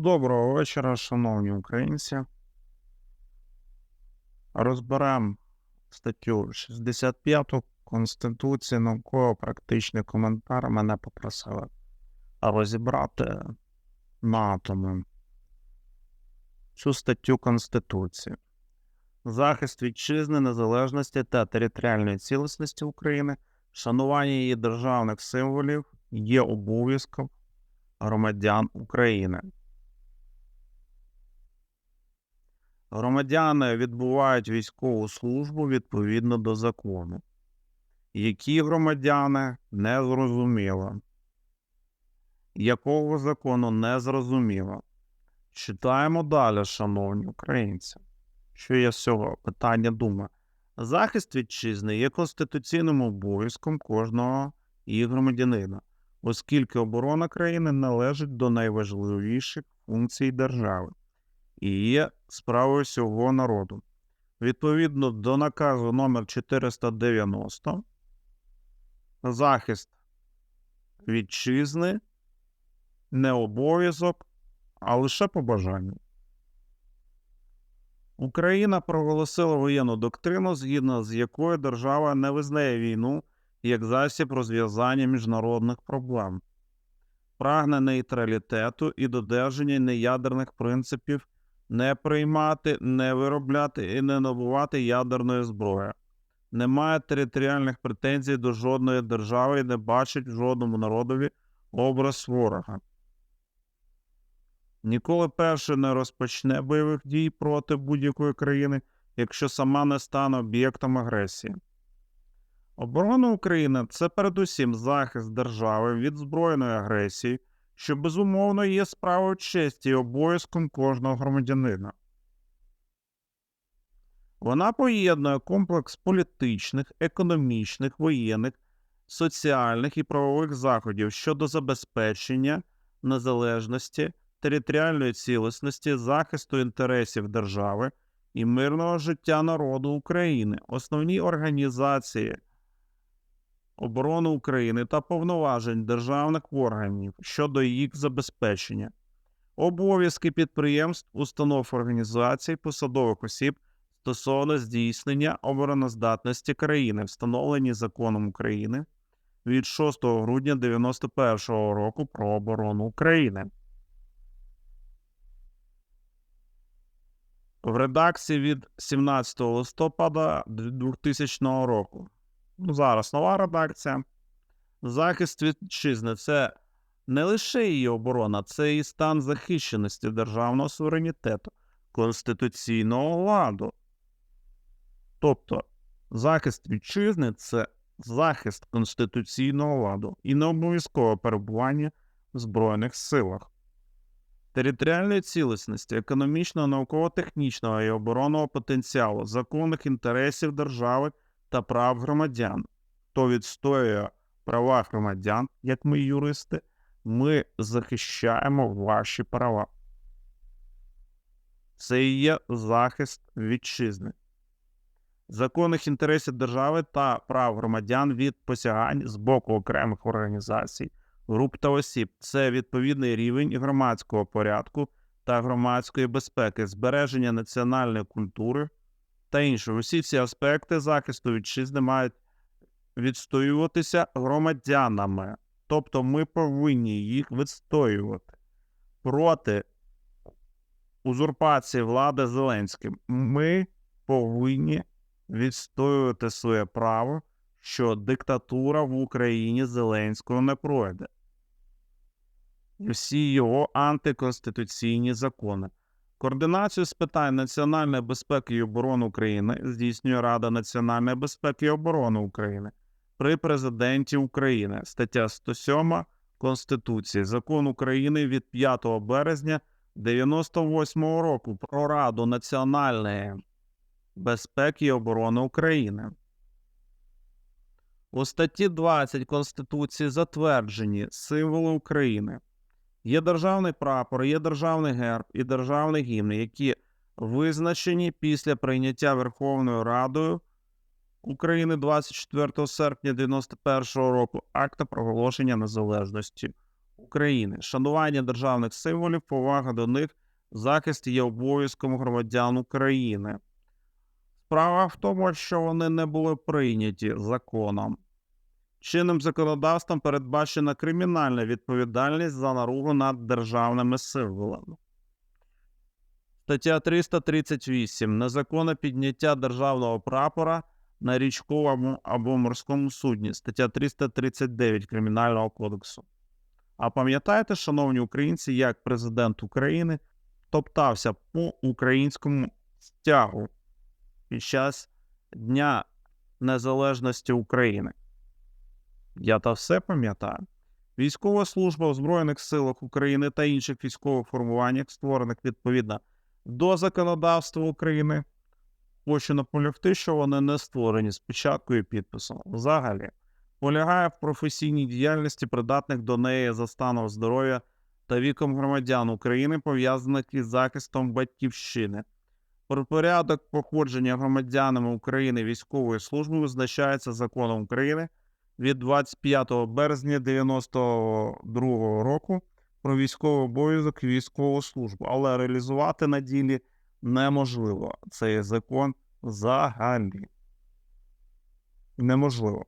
Доброго вечора, шановні українці. Розберемо статтю 65 Конституції, науково-практичний коментар. Мене попросили розібрати на атоми цю статтю Конституції. Захист вітчизни, незалежності та територіальної цілісності України, шанування її державних символів є обов'язком громадян України. Громадяни відбувають військову службу відповідно до закону. Які громадяни не зрозуміло. Якого закону не зрозуміло. Читаємо далі, шановні українці. Що я з цього питання думаю? Захист вітчизни є конституційним обов'язком кожного її громадянина, оскільки оборона країни належить до найважливіших функцій держави і є справою всього народу. Відповідно до наказу номер 490 захист вітчизни не обов'язок, а лише по бажанню. Україна проголосила воєнну доктрину, згідно з якою держава не визнає війну як засіб розв'язання міжнародних проблем, прагне нейтралітету і додержання неядерних принципів не приймати, не виробляти і не набувати ядерної зброї, не має територіальних претензій до жодної держави і не бачить в жодному народові образ ворога. Ніколи перше не розпочне бойових дій проти будь-якої країни, якщо сама не стане об'єктом агресії. Оборона України це передусім захист держави від збройної агресії, що безумовно є справою честі і обов'язком кожного громадянина. Вона поєднує комплекс політичних, економічних, воєнних, соціальних і правових заходів щодо забезпечення незалежності, територіальної цілісності, захисту інтересів держави і мирного життя народу України, основні організації оборони України та повноважень державних органів щодо їх забезпечення, обов'язки підприємств, установ організацій, посадових осіб стосовно здійснення обороноздатності країни, встановлені законом України від 6 грудня 1991 року про оборону України. В редакції від 17 листопада 2000 року. Ну, зараз нова редакція. Захист вітчизни це не лише її оборона, це і стан захищеності державного суверенітету, конституційного ладу. Тобто, захист вітчизни це захист конституційного ладу і не обов'язкове перебування в Збройних силах, територіальної цілісності, економічного, науково-технічного і оборонного потенціалу, законних інтересів держави та прав громадян. Хто відстоює права громадян, як ми юристи, ми захищаємо ваші права. Це і є захист вітчизни, законних інтересів держави та прав громадян від посягань з боку окремих організацій, груп та осіб. Це відповідний рівень громадського порядку та громадської безпеки, збереження національної культури та інше. Усі ці аспекти захисту вітчизни мають відстоюватися громадянами. Тобто ми повинні їх відстоювати проти узурпації влади Зеленським. Ми повинні відстоювати своє право, що диктатура в Україні Зеленського не пройде. Всі його антиконституційні закони. Координацію з питань національної безпеки і оборони України здійснює Рада національної безпеки і оборони України при президенті України, стаття 107 Конституції, закон України від 5 березня 98 року про Раду національної безпеки і оборони України. У статті 20 Конституції затверджені символи України. Є державний прапор, є державний герб і державний гімн, які визначені після прийняття Верховною Радою України 24 серпня 1991 року акта проголошення незалежності України, шанування державних символів, повага до них, захист є обов'язком громадян України. Справа в тому, що вони не були прийняті законом. Чинним законодавством передбачена кримінальна відповідальність за наругу над державними символами. Стаття 338. Незаконне підняття державного прапора на річковому або морському судні. Стаття 339 Кримінального кодексу. А пам'ятаєте, шановні українці, як президент України топтався по українському стягу під час Дня Незалежності України? Я та все пам'ятаю. Військова служба в Збройних силах України та інших військових формуваннях, створених відповідно до законодавства України, хочу наполягти, що вони не створені спочатку і підписом. Взагалі, полягає в професійній діяльності, придатних до неї за станом здоров'я та віком громадян України, пов'язаних із захистом батьківщини. Про порядок походження громадянами України військової служби визначається законом України від 25 березня 92-го року про військовий обов'язок і військову службу, але реалізувати на ділі неможливо цей закон взагалі. Неможливо.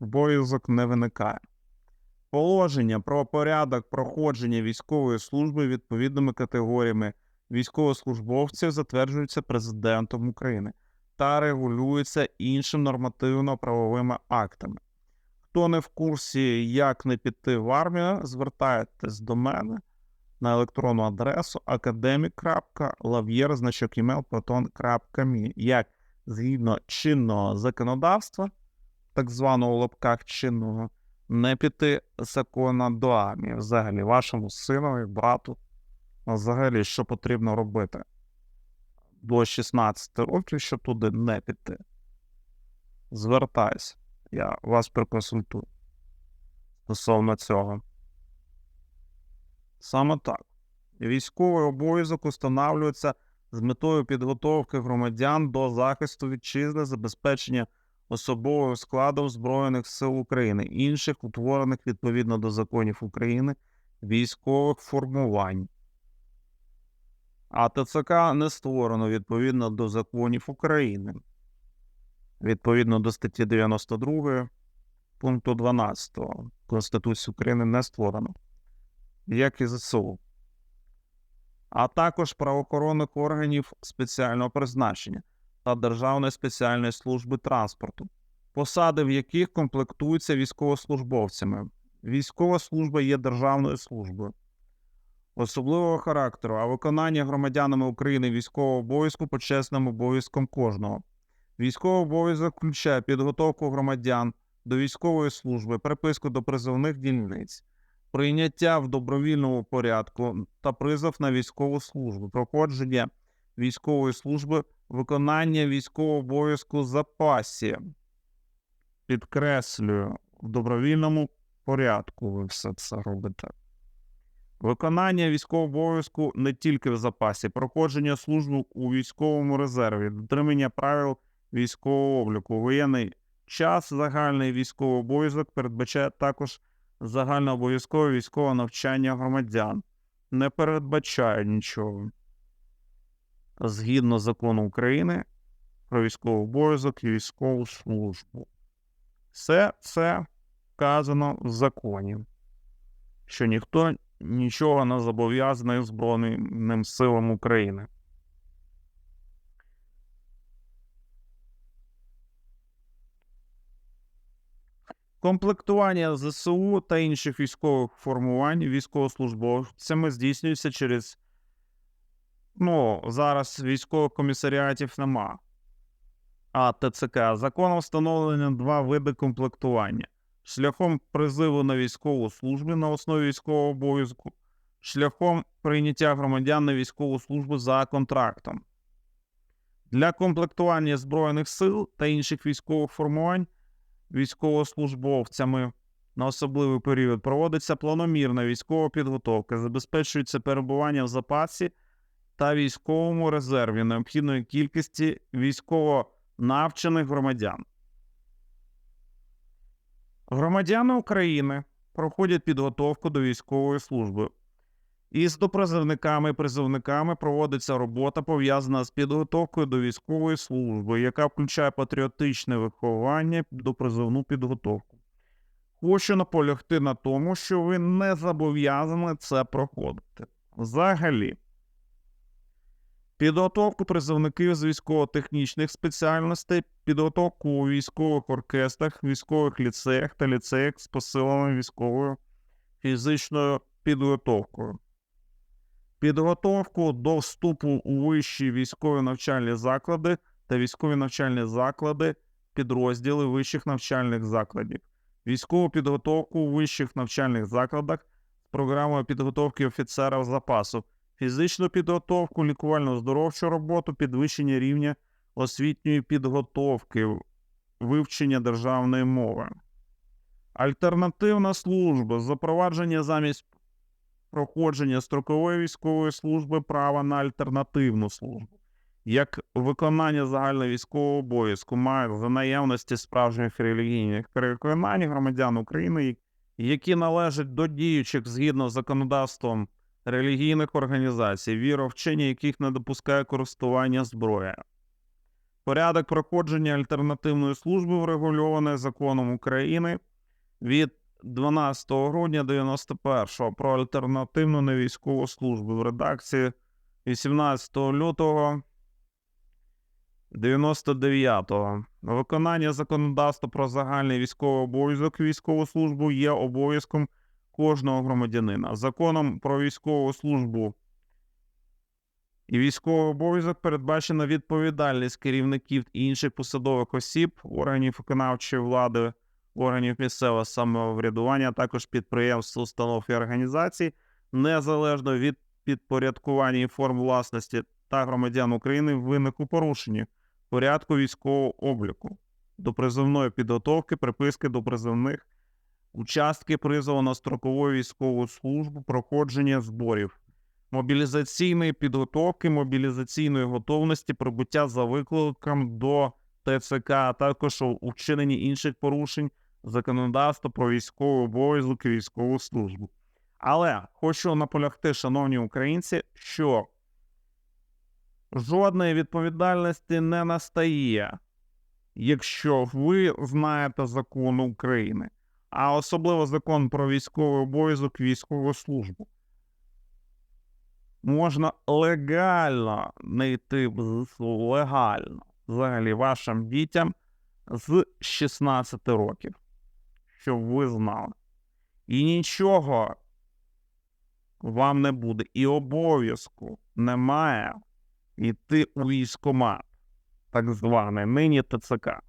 Обов'язок не виникає. Положення про порядок проходження військової служби відповідними категоріями військовослужбовців затверджуються президентом України та регулюється іншим нормативно-правовими актами. Хто не в курсі, як не піти в армію, звертайтесь до мене на електронну адресу academic.lavyer.email.proton.me як згідно чинного законодавства, так званого в лапках чинного, не піти закона до армії. Взагалі, вашому синові, брату, взагалі, що потрібно робити до 16 років, щоб туди не піти. Звертайся, я вас проконсультую стосовно цього. Саме так. Військовий обов'язок установлюється з метою підготовки громадян до захисту вітчизни, забезпечення особовим складом Збройних сил України, інших утворених відповідно до законів України військових формувань. А ТЦК не створено відповідно до законів України, відповідно до статті 92 пункту 12 Конституції України не створено, як і ЗСУ, а також правоохоронних органів спеціального призначення та Державної спеціальної служби транспорту, посади в яких комплектуються військовослужбовцями. Військова служба є державною службою особливого характеру, а виконання громадянами України військового обов'язку почесним обов'язком кожного. Військовий обов'язок включає підготовку громадян до військової служби, приписку до призовних дільниць, прийняття в добровільному порядку та призов на військову службу, проходження військової служби, виконання військового обов'язку запасі. Підкреслюю, в добровільному порядку ви все це робите. Виконання військового обов'язку не тільки в запасі, проходження служби у військовому резерві, дотримання правил військового обліку, воєнний час, загальний військовий обов'язок передбачає також загальнообов'язкове військове навчання громадян, не передбачає нічого. Згідно закону України про військовий обов'язок і військову службу. Все це вказано в законі, що ніхто нічого не зобов'язаний Збройним силам України. Комплектування ЗСУ та інших військових формувань військовослужбовцями здійснюється через. Ну, зараз військових комісаріатів нема. А ТЦК законом встановлено два види комплектування шляхом призиву на військову службу на основі військового обов'язку, шляхом прийняття громадян на військову службу за контрактом. Для комплектування Збройних сил та інших військових формувань військовослужбовцями на особливий період проводиться планомірна військова підготовка, забезпечується перебування в запасі та військовому резерві необхідної кількості військово навчених громадян. Громадяни України проходять підготовку до військової служби. Із допризовниками і призовниками проводиться робота, пов'язана з підготовкою до військової служби, яка включає патріотичне виховання, допризовну підготовку. Хочу наполягти на тому, що ви не зобов'язані це проходити. Взагалі, підготовку призовників з військово-технічних спеціальностей, підготовку у військових оркестрах, військових ліцеях та ліцеях з посиленою військовою фізичною підготовкою. Підготовку до вступу у вищі військові навчальні заклади та військові навчальні заклади, підрозділи вищих навчальних закладів, військову підготовку у вищих навчальних закладах з програмою підготовки офіцерів запасу, фізичну підготовку, лікувально-здоровчу роботу, підвищення рівня освітньої підготовки, вивчення державної мови. Альтернативна служба запровадження замість проходження строкової військової служби права на альтернативну службу, як виконання загального військового обов'язку має за наявності справжніх релігійних переконань громадян України, які належать до діючих згідно з законодавством релігійних організацій, віровчення яких не допускає користування зброєю. Порядок проходження альтернативної служби врегульований законом України від 12 грудня 91 про альтернативну невійськову службу в редакції 18 лютого 99-го. Виконання законодавства про загальний військовий обов'язок військову службу є обов'язком кожного громадянина. Законом про військову службу і військовий обов'язок передбачена відповідальність керівників і інших посадових осіб, органів виконавчої влади, органів місцевого самоврядування, а також підприємств, установ і організацій, незалежно від підпорядкування і форм власності та громадян України виник у порушенні порядку військового обліку, до призовної підготовки, приписки до призовних, участки призову на строкову військову службу, проходження зборів, мобілізаційної підготовки, мобілізаційної готовності, прибуття за викликом до ТЦК, а також у вчиненні інших порушень законодавства про військовий обов'язок і військову службу. Але хочу наполягти, шановні українці, що жодної відповідальності не настає, якщо ви знаєте закон України, а особливо закон про військовий обов'язок і військову службу. Можна легально не йти легально взагалі вашим дітям з 16 років, щоб ви знали. І нічого вам не буде, і обов'язку немає йти у військомат, так званий нині ТЦК.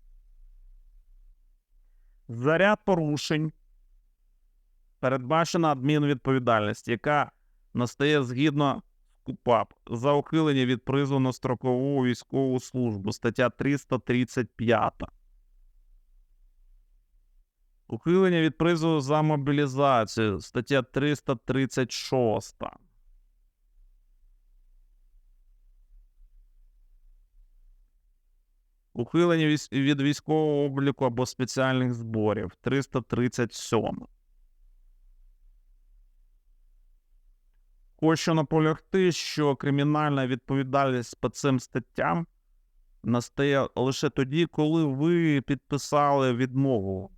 За ряд порушень передбачена адмінвідповідальність, яка настає згідно КУПАП за ухилення від призову на строкову військову службу, стаття 335. Ухилення від призову за мобілізацію, стаття 336. Ухилення від військового обліку або спеціальних зборів 337. Хочу наполягти, що кримінальна відповідальність по цим статтям настає лише тоді, коли ви підписали відмову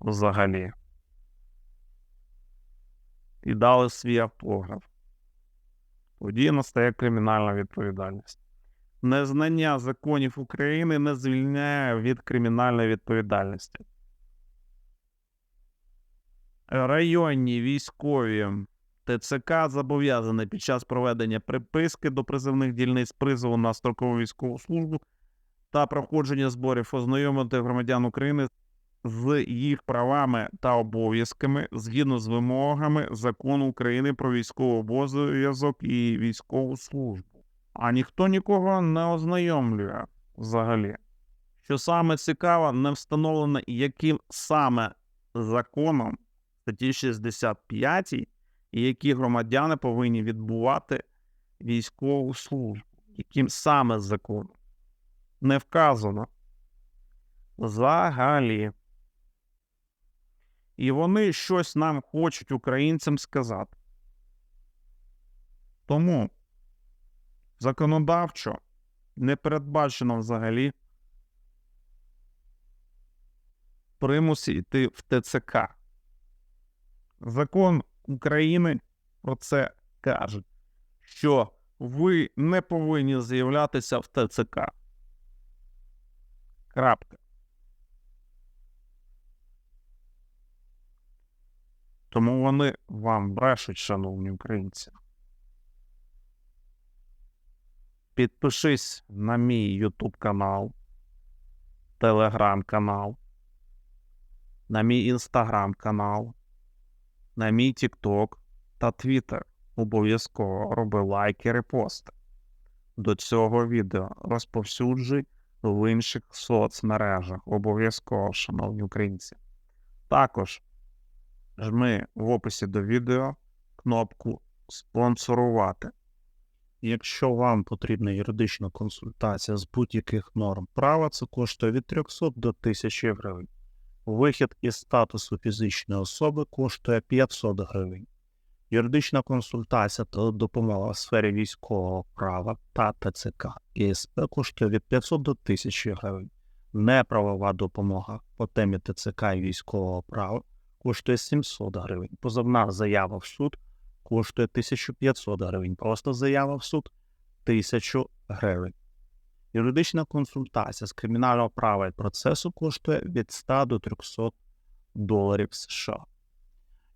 взагалі і дали свій автограф. Тоді настає кримінальна відповідальність. Незнання законів України не звільняє від кримінальної відповідальності. Районні військові ТЦК зобов'язані під час проведення приписки до призовних дільниць призову на строкову військову службу та проходження зборів ознайомити громадян України з їх правами та обов'язками згідно з вимогами закону України про військовий обов'язок і військову службу. А ніхто нікого не ознайомлює взагалі. Що саме цікаво, не встановлено, яким саме законом статті 65 і які громадяни повинні відбувати військову службу, яким саме законом. Не вказано. Взагалі. І вони щось нам хочуть українцям сказати. Тому законодавчо не передбачено взагалі примусі йти в ТЦК. Закон України про це каже, що ви не повинні з'являтися в ТЦК. Крапка. Тому вони вам брешуть, шановні українці. Підпишись на мій YouTube канал, Telegram канал, на мій Instagram канал, на мій TikTok та Twitter. Обов'язково роби лайки, репости. До цього відео розповсюджуй в інших соцмережах. Обов'язково, шановні українці. Також жми в описі до відео кнопку спонсорувати. Якщо вам потрібна юридична консультація з будь-яких норм права, це коштує від 300 до 1000 гривень. Вихід із статусу фізичної особи коштує 500 гривень. Юридична консультація та допомога в сфері військового права та ТЦК і коштує від 500 до 1000 гривень. Неправова допомога по темі ТЦК і військового права коштує 700 гривень. Позовна заява в суд коштує 1500 гривень. Просто заява в суд 1000 гривень. Юридична консультація з кримінального права і процесу коштує від 100 до 300 доларів США.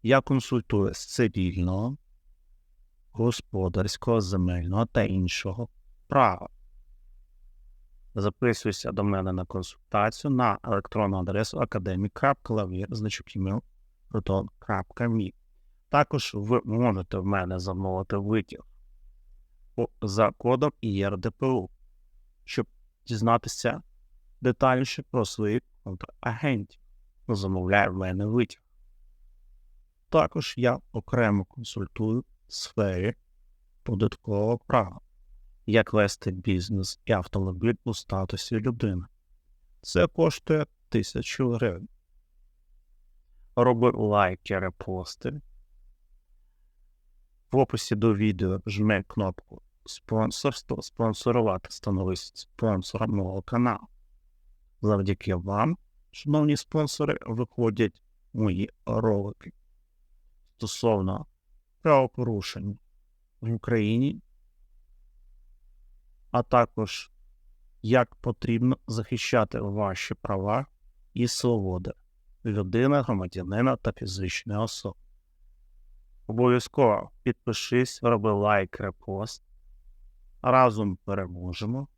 Я консультую з цивільного, господарського, земельного та іншого права. Записуйся до мене на консультацію на електронну адресу academic.lavir.me. Також ви можете в мене замовити витяг за кодом ІРДПУ, щоб дізнатися детальніше про своїх контрагентів. Замовляє в мене витяг. Також я окремо консультую в сфері податкового права, як вести бізнес і автомобіль у статусі людини. Це коштує 1000 гривень. Роби лайки, репости. В описі до відео жми кнопку спонсорство, спонсорувати, становись спонсором мого каналу. Завдяки вам, шановні спонсори, виходять мої ролики стосовно правопорушень в Україні, а також як потрібно захищати ваші права і свободи людини, громадянина та фізичної особи. Обов'язково підпишись, роби лайк, репост. Разом переможемо.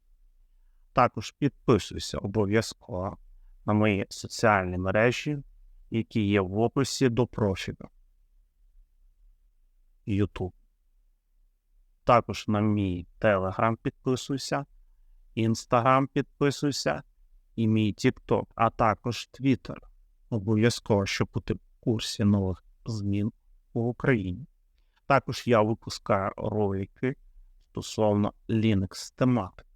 Також підписуйся обов'язково на мої соціальні мережі, які є в описі до профілю. YouTube. Також на мій Telegram підписуйся, Instagram підписуйся і мій TikTok, а також Twitter. Обов'язково, щоб бути в курсі нових змін в Україні. Також я випускаю ролики стосовно Linux тематики.